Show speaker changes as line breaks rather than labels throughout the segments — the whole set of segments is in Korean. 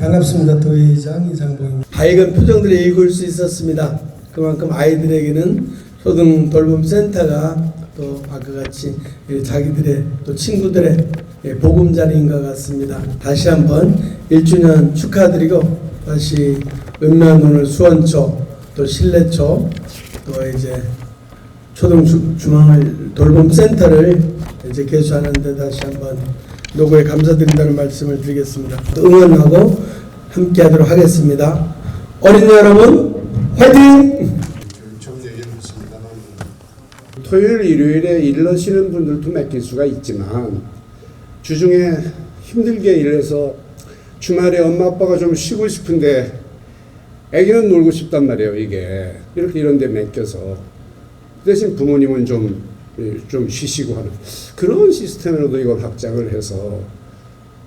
반갑습니다. 도의장 이상봉입니다. 밝은 표정들을 읽을 수 있었습니다. 그만큼 아이들에게는 초등 돌봄 센터가 또 아까 같이 예, 자기들의 또 친구들의 예, 보금자리인 것 같습니다. 다시 한번 1주년 축하드리고 다시 읍면오늘 수원초 또 신뢰초 또 이제 초등 주, 중앙을 돌봄 센터를 이제 개소하는데 다시 한번 노고에 감사드린다는 말씀을 드리겠습니다. 또 응원하고 함께 하도록 하겠습니다. 어린이 여러분 화이팅!
토요일, 일요일에 일러시는 분들도 맡길 수가 있지만 주중에 힘들게 일해서 주말에 엄마 아빠가 좀 쉬고 싶은데 애기는 놀고 싶단 말이에요 이게 이렇게 이런 데 맡겨서 그 대신 부모님은 좀, 예, 좀 쉬시고 하는 그런 시스템으로도 이걸 확장을 해서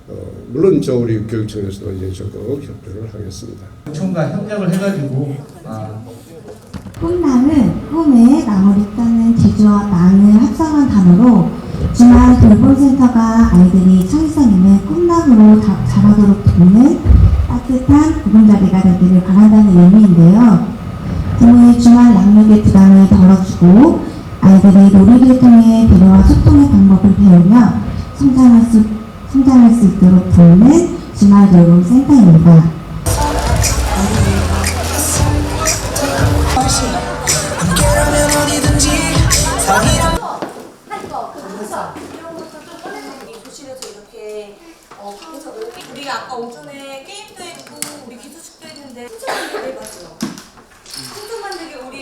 어, 물론 저 우리 교육청에서도 이제 적극 협조를 하겠습니다.
총과 협력을 해가지고 아,
꿈나는 꿈에 나무를 따는 제주와 낭을 합성한 단어로 주말 돌봄센터가 아이들이 창의성 있는 꿈나무로 자, 자라도록 돕는 따뜻한 보금자리가 되기를 바란다는 의미인데요. 부모의 주말 양육의 부담을 덜어주고 아이들이 놀이를 통해 대화와 소통의 방법을 배우며 성장할 수, 성장할 수 있도록 돕는 주말교육센터입니다.
우리 아까 오전에 게임도 했고 우리 기술축도 했는데 풍선 만들기 맞죠? 풍선 만들기 우리